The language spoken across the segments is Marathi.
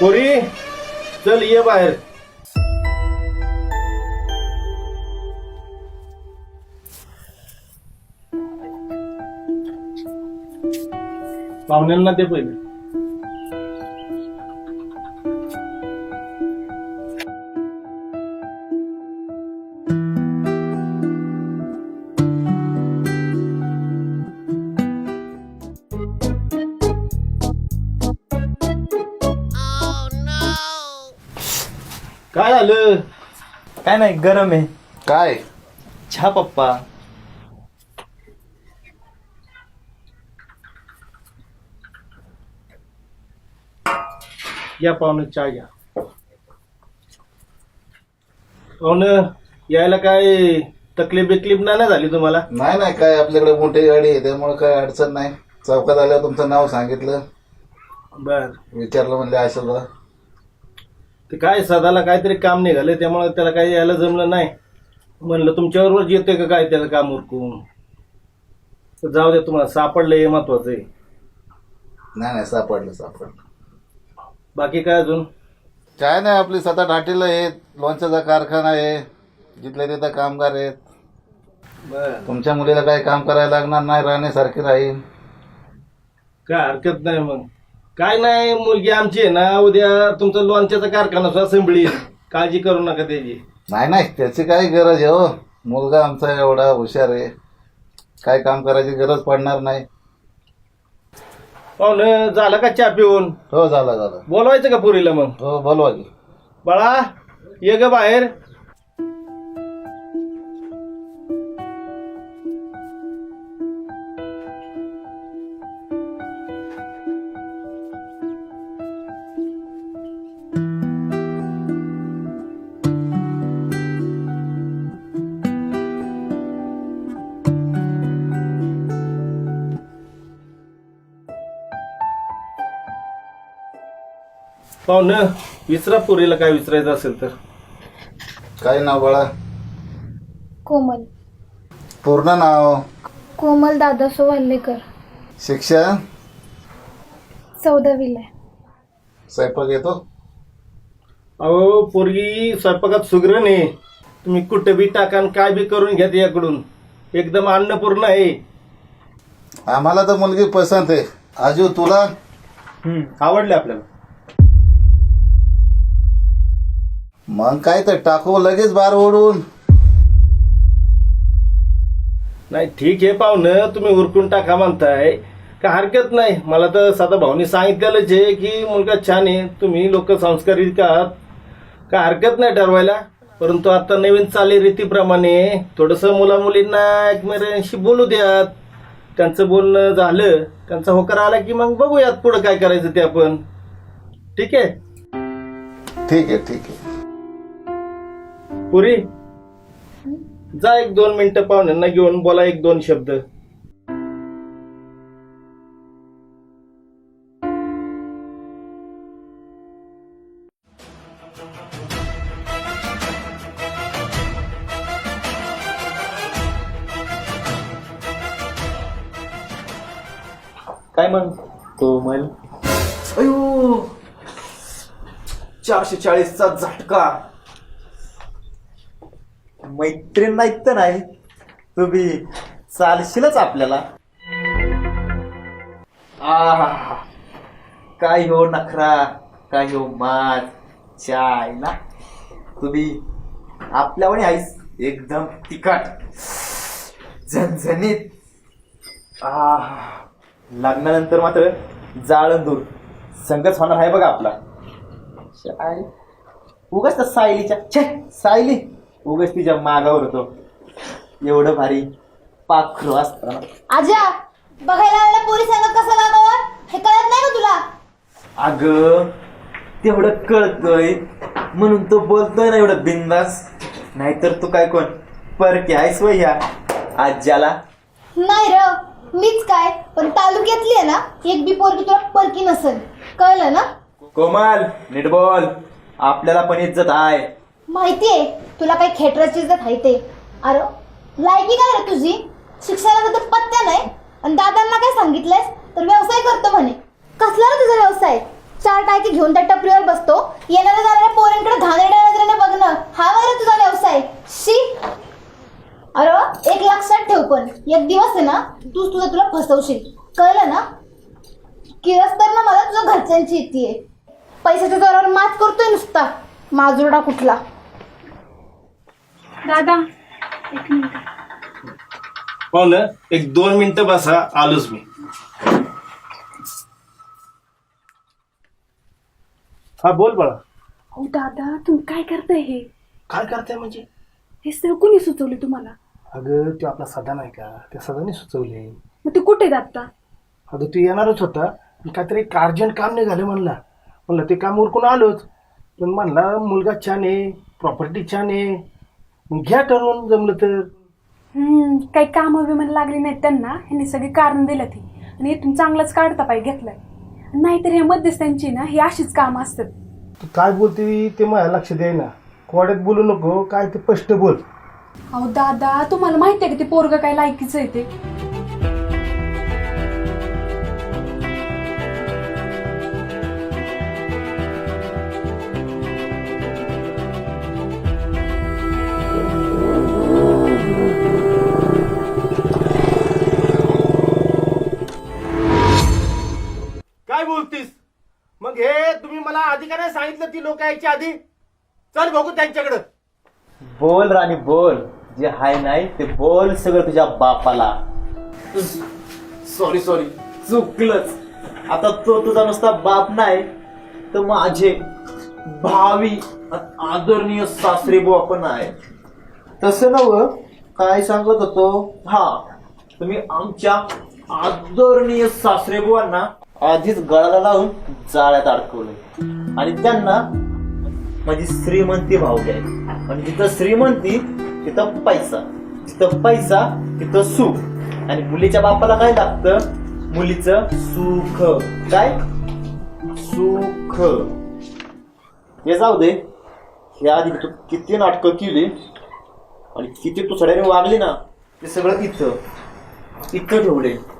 पोरी चल ये बाहेर. पाहुण्यांना ते पहिले. झालं? काय नाही गरम आहे. काय? चहा पप्पा. या पाहुणं चहा घ्या. पाहुणं यायला काय तकलीफ बिकलीफ नाही ना झाली तुम्हाला? नाही नाही काय आपल्याकडे मोठी गाडी आहे त्यामुळे काय अडचण नाही. चौकात आल्यावर तुमचं नाव सांगितलं. बर. विचारलं म्हणले आशा ते काय सदाला काहीतरी काम निघालं त्यामुळे त्याला काही यायला जमलं नाही. म्हणलं तुमच्याबरोबर येतोय का काय त्याचं काम उरकून? तर जाऊ द्या तुम्हाला सापडलं हे महत्वाचं आहे. नाही नाही सापडलं सापडलं. बाकी काय अजून? काय नाही आपली सतत हाटीला आहे लोणच्याचा कारखाना आहे जिथल्या तिथं कामगार आहेत. बर. तुमच्या मुलीला काही काम करायला लागणार नाही राहण्यासारखी राहील काय हरकत नाही मग. काय नाही मुलगी आमची आहे ना उद्या तुमचं लोणच्याचा कारखाना सुद्धा संभळी काळजी करू नका त्याची. नाही नाही त्याची काही गरज आहे हो. मुलगा आमचा एवढा हुशार आहे. काय काम करायची गरज पडणार नाही. पाहुणं झालं का चहा पिऊन? हो झालं झालं. बोलवायचं का पुरीला मग? हो बोलवा की. बाळा ये ग बाहेर. पाहुणं विसरा पुरीला काय विसरायचं असेल तर. काय नाव बाळा? कोमल. पूर्ण नाव? कोमल दादासो वाल्लेकर शिक्षण चौदावीला आहे. स्वयंपाक येतो? अहो पोरगी स्वयंपाकात सुगरण आहे तुम्ही कुठं बी टाका आणि काय बी करून घ्या याकडून एकदम अन्नपूर्ण आहे. आम्हाला तर मुलगी पसंत आहे. आजू तुला? हम्म आवडले आपल्याला. मग काय तर टाकू लगेच बार ओढून. नाही ठीक आहे पाहुणं तुम्ही उरकून टाका म्हणताय. का हरकत नाही. मला तर साधा भाऊनी सांगितलेलंच आहे की मुलगा छान आहे. तुम्ही लोक संस्कारित आहात? का हरकत नाही ठरवायला. परंतु आता नवीन चाली रीतीप्रमाणे. थोडंसं मुला मुलींना एकमेकांशी बोलू द्यात. त्यांचं बोलणं झालं. त्यांचा होकार आला की मग बघूयात पुढं काय करायचं ते आपण. ठीक आहे? ठीक आहे ठीक आहे. पुरी? जा एक दोन मिनिटं पाहुण्यांना घेऊन बोला एक दोन शब्द. काय मग? कोमल अयो! चारशे चाळीसचा झटका. मैत्रीण नाही तर नाही. तुम्ही चालशीलच आपल्याला. आहा काय हो नखरा काय हो माज चाय ना? तुम्ही आपल्यावर आहेस एकदम तिखट झणझणीत. आह लग्नानंतर मात्र जाळण दूर संघच होणार आहे बघा आपला. उगाच त्या सायलीच्या छे सायली. उगाच तिच्या मागावर होतो. एवढं भारी पाखरू असताना आजा बघायला आलेल्या पोरी सांगत कसं वागावं? हे कळत नाही का तुला? अग तेवढं कळतंय. म्हणून तो बोलतोय ना एवढं बिंदास. नाहीतर तू काय कोण? परके आहेस वय ह्या आज्याला. नाही र मीच काय? पण तालुक्यातली आहे ना एक बी पोरगी तुला परकी नसेल. कळलं ना? कोमल नीट बोल. आपल्याला पण इज्जत आहे. माहितीये तुला काही खेटराची इज्जत माहितीये ते. अरे लायकी काय रे तुझी? शिक्षणाचा तर पत्त्या नाही. आणि दादांना काय सांगितलंयस? तर व्यवसाय करतो म्हणे. कसला रे तुझा व्यवसाय? चार टाकी घेऊन त्या टपरीवर बसतो. येणाऱ्या जाणाऱ्या पोरांकडे घाणेरड्या बघणं. हा वगैरे तुझा व्यवसाय. शी! अरे एक लक्षात ठेव पण. एक दिवस आहे ना तूच तुझं तुला फसवशील. कळलं ना? किळस तर ना मला तुझ्या घरच्यांची येते पैशाच्या जोरावर मात करतोय नुसता. माजुरडा कुठला? दादा एक मिनिट. ना एक दोन मिनिटं बसा आलोच मी. हा बोल बाळा. हो दादा तुम्ही काय करताय हे? काय करताय म्हणजे? हे सगळं कुणी सुचवले तुम्हाला? अगं तो आपला सदा नाही का? त्या सदाने सुचवले मग ते कुठे आहेत आता अगं तू येणारच होता. पण काहीतरी एक अर्जंट काम निघालं म्हणला. म्हणलं ते काम उरकून आलोच. पण म्हणला मुलगा छान आहे प्रॉपर्टी छान आहे. मग घ्या ठरवून जमलं तर. हम्म काही काम बिमन लागली नाहीत त्यांना. ह्यांनी सगळी कारण दिलं ती. आणि इथून चांगलाच काढता पाय घेतलाय. नाहीतर ह्या मध्यस्थांची ना ही अशीच कामं असतात. तू काय बोलते ते मला लक्ष दे ना कोड्यात बोलू नको काय ते स्पष्ट बोल. अहो दादा तुम्हाला माहिती आहे का ते पोरग काय लायकीचं आहे ते? ती लोक यायची आधी. चल बघू त्यांच्याकडं. बोल राणी बोल. जे हाय नाही ते बोल सगळं तुझ्या बापाला. सॉरी सॉरी चुकलंच. आता तो तुझा नुसता बाप नाही तर माझे भावी आदरणीय सासरे बुवा पण आहे. तसं नव काय सांगत होतो? हा तुम्ही आमच्या आदरणीय सासरे बुवांना आधीच गळाला लावून जाळ्यात अडकवलंय आणि त्यांना माझी श्रीमंती भाव आहे आणि जिथं श्रीमंती तिथं पैसा. जिथं पैसा तिथं सुख. आणि मुलीच्या बापाला काय लागतं? मुलीचं सुख. काय? सुख. हे जाऊ दे. हे आधी तू किती नाटकं केली आणि किती तू सड्याने वागली ना ते सगळं इथं. इथं ठेवले.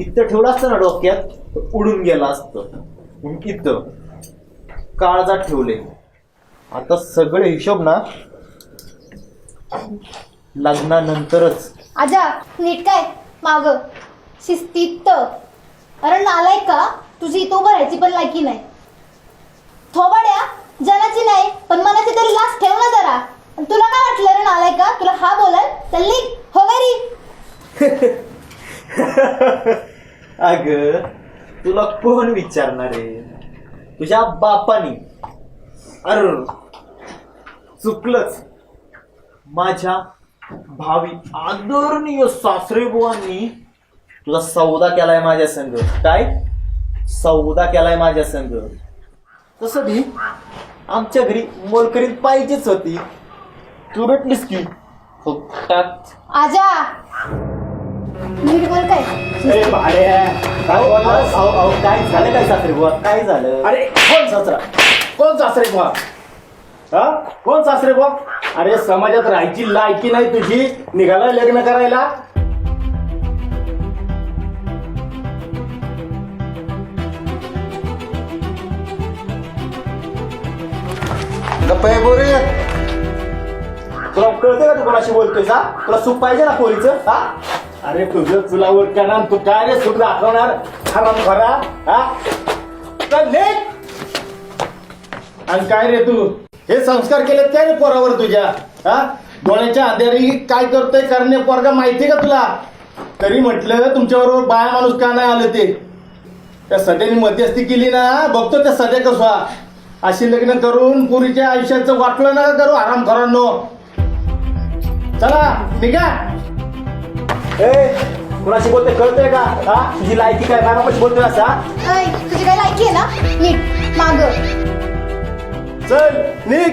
इथं ठेवलं असतं ना डोक्यात उडून गेला असतं. इथं काळजात ठेवले. आता सगळे हिशोब ना लग्नानंतरच. आजा नीट काय? माग. शिस्तीत. अरे नालाय का? तुझी इथं उभं राहायची पण लायकी नाही. थोबाड्या जनाची नाही पण मनाची तरी लाच ठेव ना जरा. तुला काय वाटलं रे नालाय का? तुला हा बोलाल चल हो घरी. अग तुला कोण विचारणार आहे? तुझ्या बापानी. अर चुकलंच. माझ्या भावी आदरणीय सासरे बुवांनी तुझा सौदा केलाय माझ्या संग. काय? सौदा केलाय माझ्या संग. तसं बी आमच्या घरी मोलकरीत पाहिजेच होती. तू भेटलीस की? फुकटात. आजा! नीट बोल काय? अहो, अहो, काय झालं काय सासरे बुवा? काय झालं? अरे कोण सासरा? कोण सासरे बुवा? हा? कोण सासरे बुवा? अरे समाजात राहायची लायकी नाही तुझी. निघाला लग्न करायला? गप्पा आहे बोरे तुला कळतं का तू कोणाशी बोलतोय का तुला सुख पाहिजे ना पोरीचं हा? अरे तुझं तुला उठणार तू काय रे सुख दाखवणार. हराम खरा हा? चल आणि काय रे तू? हे संस्कार केले काय रे पोरावर तुझ्या हा? डोळ्याच्या अंधेरी काय करतोय करणे पोरगा माहितीये का तुला? तरी म्हटलं तुमच्याबरोबर बाया माणूस का नाही आलं ते? त्या सध्याने मध्यस्थी केली ना बघतो त्या सध्या कसा अशी लग्न करून पुरीच्या आयुष्याचं वाटलं ना करू आराम करांनो चला निघा. ए कोणाशी बोलतोय कळतंय का? हा? तुझी लायकी काय? बाबापाशी बोलतोय असा ऐ, तुझी काय लायकी आहे ना? नीट माग. चल निघ.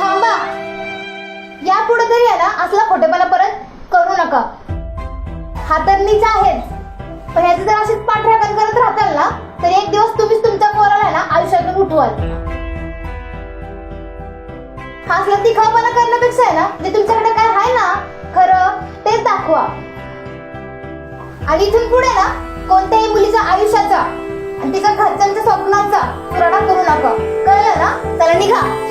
थांबा. या पुढे तरी ना? असला खोटेपणा परत करू नका. हा तर नीच आहेच पण ह्याचं जर अशीच पाठराखण करत राहताल ना तर एक दिवस तुम्हीच तुमच्या पोराला ना आयुष्यातून उठवाल. असला तिखावपणा करण्यापेक्षा आहे ना जे तुमच्याकडे काय आहे ना खरं तेच दाखवा. आणि इथून पुढे ना कोणत्याही मुलीच्या आयुष्याचा आणि तिच्या घरच्यांच्या स्वप्नाचा तुराडा करू नका. कळलं ना? चला निघा.